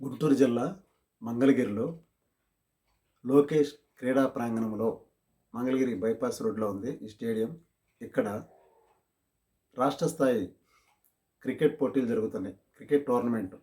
గుంటూరు జిల్లా మంగళగిరిలో లోకేష్ క్రీడా ప్రాంగణంలో మంగళగిరి బైపాస్ రోడ్లో ఉంది ఈ స్టేడియం. ఇక్కడ రాష్ట్ర స్థాయి క్రికెట్ పోటీలు జరుగుతున్నాయి. క్రికెట్ టోర్నమెంట్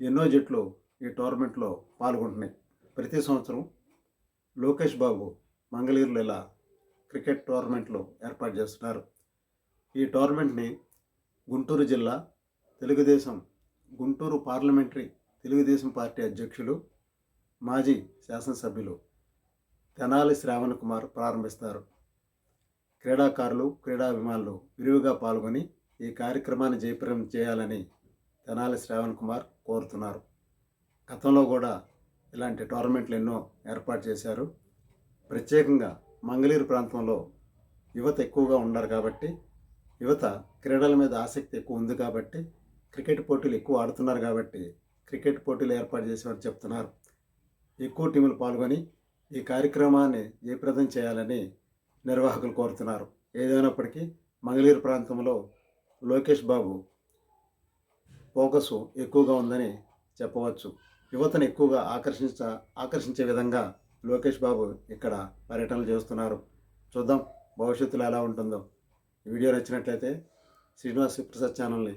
ఎన్నో జట్లు ఈ టోర్నమెంట్లో పాల్గొంటున్నాయి. ప్రతి సంవత్సరం లోకేష్ బాబు మంగళగిరిలో ఇలా క్రికెట్ టోర్నమెంట్లు ఏర్పాటు చేస్తున్నారు. ఈ టోర్నమెంట్ని గుంటూరు జిల్లా తెలుగుదేశం గుంటూరు పార్లమెంటరీ తెలుగుదేశం పార్టీ అధ్యక్షులు మాజీ శాసనసభ్యులు తెనాలి శ్రావణ్ కుమార్ ప్రారంభిస్తారు. క్రీడాకారులు క్రీడాభిమానులు విరివిగా పాల్గొని ఈ కార్యక్రమాన్ని జయప్రదం చేయాలని తెనాలి శ్రావణ్ కుమార్ కోరుతున్నారు. గతంలో కూడా ఇలాంటి టోర్నమెంట్లు ఎన్నో ఏర్పాటు చేశారు. ప్రత్యేకంగా మంగళీరు ప్రాంతంలో యువత ఎక్కువగా ఉన్నారు కాబట్టి యువత క్రీడల మీద ఆసక్తి ఎక్కువ ఉంది కాబట్టి క్రికెట్ పోటీలు ఎక్కువ ఆడుతున్నారు కాబట్టి క్రికెట్ పోటీలు ఏర్పాటు చేసేవారు చెప్తున్నారు. ఎక్కువ టీములు పాల్గొని ఈ కార్యక్రమాన్ని జయప్రదం చేయాలని నిర్వాహకులు కోరుతున్నారు. ఏదైనప్పటికీ మంగళీరు ప్రాంతంలో లోకేష్ బాబు ఫోకస్ ఎక్కువగా ఉందని చెప్పవచ్చు. యువతను ఎక్కువగా ఆకర్షించ ఆకర్షించే విధంగా లోకేష్ బాబు ఇక్కడ పర్యటనలు చేస్తున్నారు. చూద్దాం భవిష్యత్తులో ఎలా ఉంటుందో. వీడియో నచ్చినట్లయితే శ్రీనివాస్ ప్రసాద్ ఛానల్ని